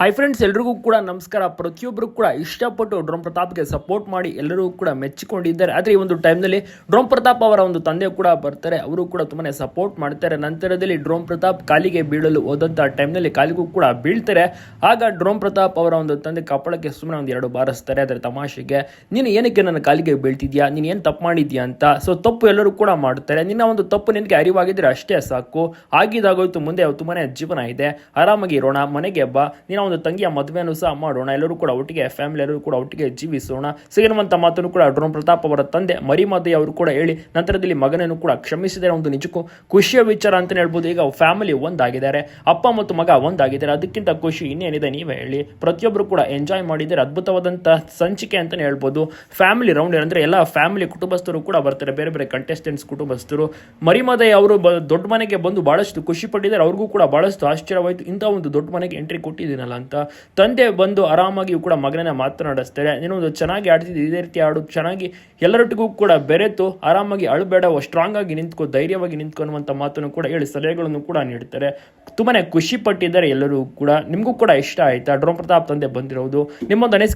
Hi friends ಎಲ್ರಿಗೂ ಕೂಡ ನಮಸ್ಕಾರ. ಪ್ರತಿಯೊಬ್ಬರು ಕೂಡ ಇಷ್ಟಪಟ್ಟು ಡ್ರೋನ್ ಪ್ರತಾಪ್ಗೆ ಸಪೋರ್ಟ್ ಮಾಡಿ ಎಲ್ಲರೂ ಕೂಡ ಮೆಚ್ಚಿಕೊಂಡಿದ್ದಾರೆ. ಆದರೆ ಈ ಒಂದು ಟೈಮ್ನಲ್ಲಿ ಡ್ರೋಮ್ ಪ್ರತಾಪ್ ಅವರ ಒಂದು ತಂದೆ ಕೂಡ ಬರ್ತಾರೆ. ಅವರು ಕೂಡ ತುಂಬಾನೇ ಸಪೋರ್ಟ್ ಮಾಡ್ತಾರೆ. ನಂತರದಲ್ಲಿ ಡ್ರೋಮ್ ಪ್ರತಾಪ್ ಕಾಲಿಗೆ ಬೀಳಲು ಹೋದಂಥ ಟೈಮ್ನಲ್ಲಿ ಕಾಲಿಗೂ ಕೂಡ ಬೀಳ್ತಾರೆ. ಆಗ ಡ್ರೋಮ್ ಪ್ರತಾಪ್ ಅವರ ಒಂದು ತಂದೆ ಕಪ್ಪಳಕ್ಕೆ ಸುಮ್ಮನೆ ಒಂದು ಎರಡು ಬಾರಿಸ್ತಾರೆ ಅದರ ತಮಾಷೆಗೆ, ನೀನು ಏನಕ್ಕೆ ನನ್ನ ಕಾಲಿಗೆ ಬೀಳ್ತಿದ್ಯಾ? ನೀನು ಏನು ತಪ್ಪು ಮಾಡಿದ್ಯಾ ಅಂತ. ಸೊ ತಪ್ಪು ಎಲ್ಲರೂ ಕೂಡ ಮಾಡ್ತಾರೆ. ನಿನ್ನ ಒಂದು ತಪ್ಪು ನಿನಗೆ ಅರಿವಾಗಿದ್ರೆ ಅಷ್ಟೇ ಸಾಕು. ಆಗಿದಾಗೋಯ್ತು ಮುಂದೆ ತುಂಬಾ ಜೀವನ ಇದೆ. ಆರಾಮಾಗಿ ಇರೋಣ. ಮನೆಗೆ ಬಾ. ನಿನ್ನ ಒಂದು ತಂಗಿಯ ಮದುವೆನೂ ಸಹ ಮಾಡೋಣ. ಎಲ್ಲರೂ ಕೂಡ ಒಟ್ಟಿಗೆ ಫ್ಯಾಮಿಲಿ ಎಲ್ಲರೂ ಕೂಡ ಒಟ್ಟಿಗೆ ಜೀವಿಸೋಣ. ಸಿಗಿರುವಂತ ಮಾತನ್ನು ಕೂಡ ಡ್ರೋನ್ ಪ್ರತಾಪ್ ಅವರ ತಂದೆ ಮರಿಮದಿ ಅವರು ಕೂಡ ಹೇಳಿ, ನಂತರದಲ್ಲಿ ಮಗನನ್ನು ಕೂಡ ಕ್ಷಮಿಸಿದರೆ ಒಂದು ನಿಜಕ್ಕೂ ಖುಷಿಯ ವಿಚಾರ ಅಂತ ಹೇಳ್ಬೋದು. ಈಗ ಫ್ಯಾಮಿಲಿ ಒಂದಾಗಿದ್ದಾರೆ, ಅಪ್ಪ ಮತ್ತು ಮಗ ಒಂದಾಗಿದ್ದಾರೆ. ಅದಕ್ಕಿಂತ ಖುಷಿ ಇನ್ನೇನಿದೆ ನೀವೇ ಹೇಳಿ. ಪ್ರತಿಯೊಬ್ಬರು ಕೂಡ ಎಂಜಾಯ್ ಮಾಡಿದರೆ ಅದ್ಭುತವಾದಂತಹ ಸಂಚಿಕೆ ಅಂತಲೇ ಹೇಳ್ಬೋದು. ಫ್ಯಾಮಿಲಿ ರೌಂಡ್ ಅಂದರೆ ಎಲ್ಲ ಫ್ಯಾಮಿಲಿ ಕುಟುಂಬಸ್ಥರು ಕೂಡ ಬರ್ತಾರೆ. ಬೇರೆ ಬೇರೆ ಕಂಟೆಸ್ಟೆಂಟ್ಸ್ ಕುಟುಂಬಸ್ಥರು. ಮರಿಮದೈ ಅವರು ದೊಡ್ಡ ಮನೆಗೆ ಬಂದು ಭಾಳಷ್ಟು ಖುಷಿ ಪಟ್ಟಿದ್ದಾರೆ. ಅವ್ರಿಗೂ ಕೂಡ ಭಾಳಷ್ಟು ಆಶ್ಚರ್ಯವಾಯಿತು. ಇಂಥ ಒಂದು ದೊಡ್ಡ ಮನೆಗೆ ಎಂಟ್ರಿ ಕೊಟ್ಟಿದ್ದೀನಲ್ಲ. ಅಂತ. ತಂದೆ ಬಂದು ಆರಾಮಾಗಿ ಕೂಡ ಮಗನನ್ನ ಮಾತನಾಡಿಸ್ತಾರೆ ನೀನೊಂದು ಚೆನ್ನಾಗಿ ಆಡ್ತಿದ್ದೆ, ಇದೇ ರೀತಿ ಆಡು, ಚೆನ್ನಾಗಿ ಎಲ್ಲರೊಟ್ಟಿಗೂ ಕೂಡ ಬೆರೆತು ಆರಾಮಾಗಿ ಅಳಬೇಡ ಸ್ಟ್ರಾಂಗ್ ಆಗಿ ನಿಂತ್ಕೋ, ಧೈರ್ಯವಾಗಿ ನಿಂತ್ಕೊ ಅನ್ನುವಂಥ ಮಾತನ್ನು ಕೂಡ ಹೇಳಿ ಸಲಹೆಗಳನ್ನು ಕೂಡ ನೀಡ್ತಾರೆ. ತುಂಬಾನೇ ಖುಷಿ ಪಟ್ಟಿದ್ದಾರೆ ಎಲ್ಲರೂ ಕೂಡ. ನಿಮಗೂ ಕೂಡ ಇಷ್ಟ ಆಯ್ತಾ? ಡ್ರೋಮ್ ಪ್ರತಾಪ್ ತಂದೆ ಬಂದಿರೋದು. ನಿಮ್ಮೊಂದು ಅನಿಸಿಕೆ